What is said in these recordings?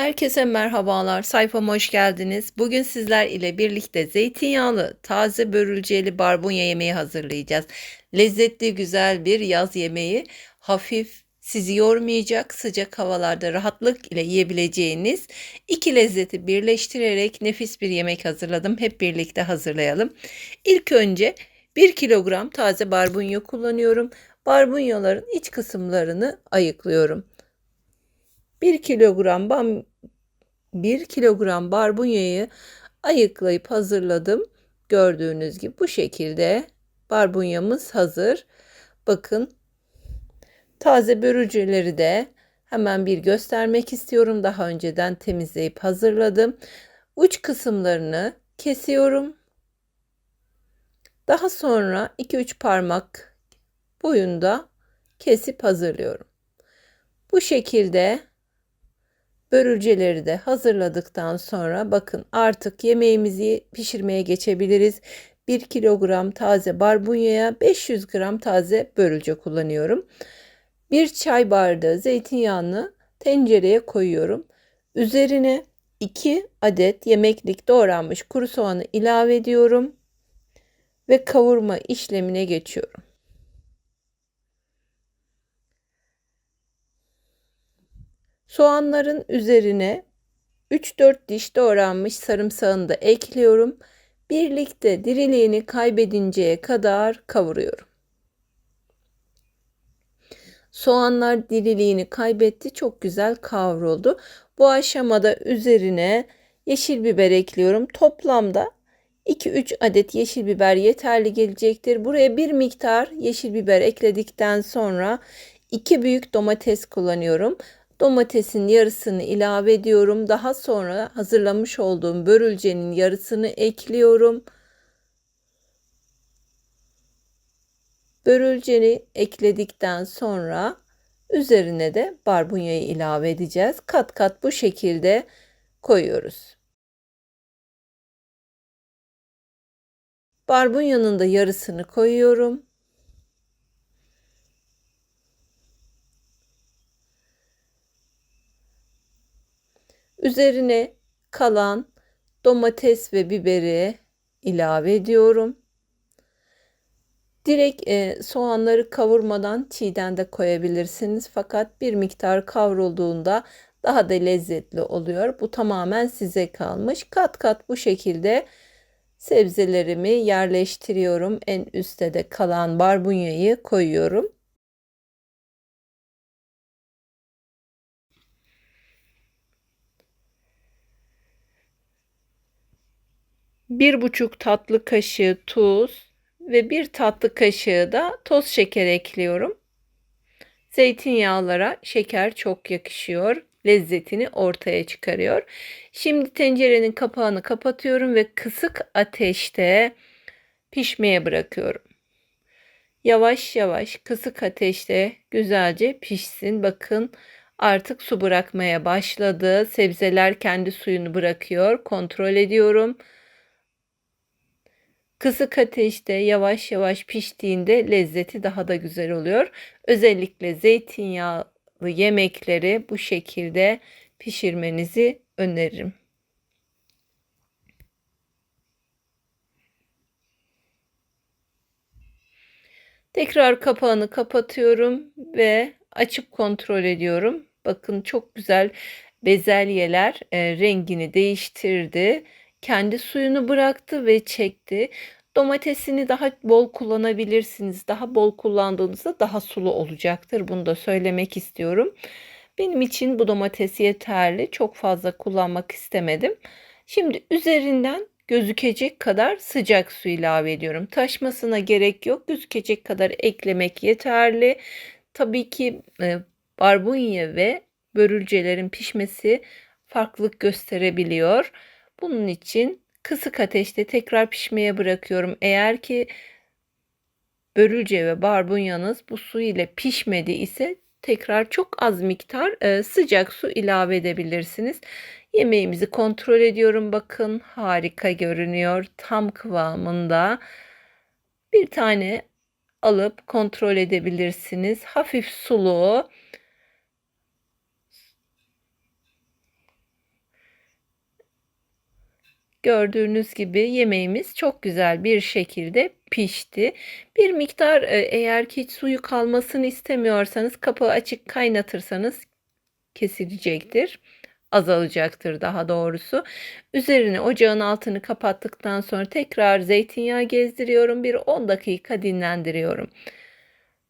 Herkese merhabalar. Sayfama hoş geldiniz. Bugün sizler ile birlikte zeytinyağlı, taze börülceli barbunya yemeği hazırlayacağız. Lezzetli, güzel bir yaz yemeği. Hafif, sizi yormayacak, sıcak havalarda rahatlık ile yiyebileceğiniz iki lezzeti birleştirerek nefis bir yemek hazırladım. Hep birlikte hazırlayalım. İlk önce 1 kilogram taze barbunya kullanıyorum. Barbunyaların iç kısımlarını ayıklıyorum. 1 kilogram bam 1 kilogram barbunyayı ayıklayıp hazırladım. Gördüğünüz gibi bu şekilde barbunyamız hazır. Bakın taze börülceleri de hemen bir göstermek istiyorum. Daha önceden temizleyip hazırladım. Uç kısımlarını kesiyorum. Daha sonra 2-3 parmak boyunda kesip hazırlıyorum. Bu şekilde Börülceleri de hazırladıktan sonra bakın artık yemeğimizi pişirmeye geçebiliriz. 1 kilogram taze barbunyaya 500 gram taze börülce kullanıyorum. 1 çay bardağı zeytinyağını tencereye koyuyorum. Üzerine 2 adet yemeklik doğranmış kuru soğanı ilave ediyorum ve kavurma işlemine geçiyorum. Soğanların üzerine 3-4 diş doğranmış sarımsağını da ekliyorum. Birlikte diriliğini kaybedinceye kadar kavuruyorum. Soğanlar diriliğini kaybetti. Çok güzel kavruldu. Bu aşamada üzerine yeşil biber ekliyorum. Toplamda 2-3 adet yeşil biber yeterli gelecektir. Buraya bir miktar yeşil biber ekledikten sonra 2 büyük domates kullanıyorum. Domatesin yarısını ilave ediyorum. Daha sonra hazırlamış olduğum börülcenin yarısını ekliyorum. Börülceni ekledikten sonra üzerine de barbunyayı ilave edeceğiz. Kat kat bu şekilde koyuyoruz. Barbunyanın da yarısını koyuyorum. Üzerine kalan domates ve biberi ilave ediyorum. Direkt e, soğanları kavurmadan çiğden de koyabilirsiniz. Fakat bir miktar kavrulduğunda daha da lezzetli oluyor. Bu tamamen size kalmış. Kat kat bu şekilde sebzelerimi yerleştiriyorum. En üstte de kalan barbunyayı koyuyorum. Bir buçuk tatlı kaşığı tuz ve bir tatlı kaşığı da toz şeker ekliyorum. Zeytinyağlara şeker çok yakışıyor. Lezzetini ortaya çıkarıyor. Şimdi tencerenin kapağını kapatıyorum ve kısık ateşte pişmeye bırakıyorum. Yavaş yavaş kısık ateşte güzelce pişsin. Bakın artık su bırakmaya başladı. Sebzeler kendi suyunu bırakıyor. Kontrol ediyorum. Kısık ateşte yavaş yavaş piştiğinde lezzeti daha da güzel oluyor. Özellikle zeytinyağlı yemekleri bu şekilde pişirmenizi öneririm. Tekrar kapağını kapatıyorum ve açıp kontrol ediyorum. Bakın çok güzel bezelyeler e, rengini değiştirdi kendi suyunu bıraktı ve çekti. Domatesini daha bol kullanabilirsiniz. Daha bol kullandığınızda daha sulu olacaktır. Bunu da söylemek istiyorum. Benim için bu domates yeterli. Çok fazla kullanmak istemedim. Şimdi üzerinden gözükecek kadar sıcak su ilave ediyorum. Taşmasına gerek yok. Gözükecek kadar eklemek yeterli. Tabii ki e, barbunya ve börülcelerin pişmesi farklılık gösterebiliyor. Bunun için kısık ateşte tekrar pişmeye bırakıyorum. Eğer ki börülce ve barbunyanız bu su ile pişmedi ise tekrar çok az miktar e, sıcak su ilave edebilirsiniz. Yemeğimizi kontrol ediyorum. Bakın harika görünüyor. Tam kıvamında. Bir tane alıp kontrol edebilirsiniz. Hafif sulu Gördüğünüz gibi yemeğimiz çok güzel bir şekilde pişti. Bir miktar e, eğer ki suyu kalmasını istemiyorsanız kapağı açık kaynatırsanız kesilecektir. Azalacaktır daha doğrusu. Üzerine ocağın altını kapattıktan sonra tekrar zeytinyağı gezdiriyorum. Bir 10 dakika dinlendiriyorum.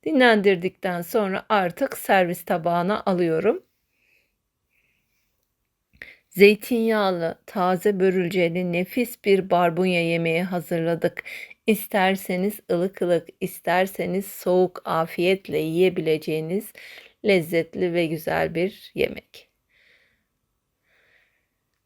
Dinlendirdikten sonra artık servis tabağına alıyorum. Zeytinyağlı, taze börülceli nefis bir barbunya yemeği hazırladık. İsterseniz ılık ılık, isterseniz soğuk afiyetle yiyebileceğiniz lezzetli ve güzel bir yemek.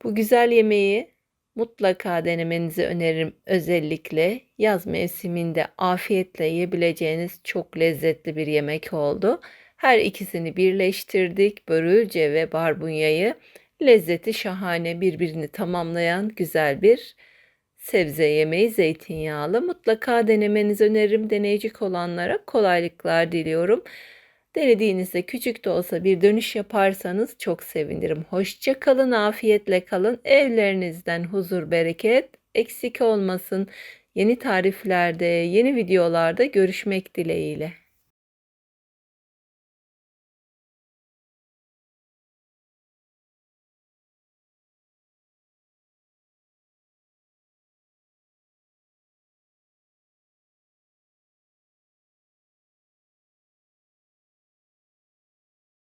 Bu güzel yemeği mutlaka denemenizi öneririm. Özellikle yaz mevsiminde afiyetle yiyebileceğiniz çok lezzetli bir yemek oldu. Her ikisini birleştirdik. Börülce ve barbunyayı lezzeti şahane birbirini tamamlayan güzel bir sebze yemeği zeytinyağlı. Mutlaka denemenizi öneririm. Deneyecek olanlara kolaylıklar diliyorum. Denediğinizde küçük de olsa bir dönüş yaparsanız çok sevinirim. Hoşça kalın, afiyetle kalın. Evlerinizden huzur, bereket eksik olmasın. Yeni tariflerde, yeni videolarda görüşmek dileğiyle.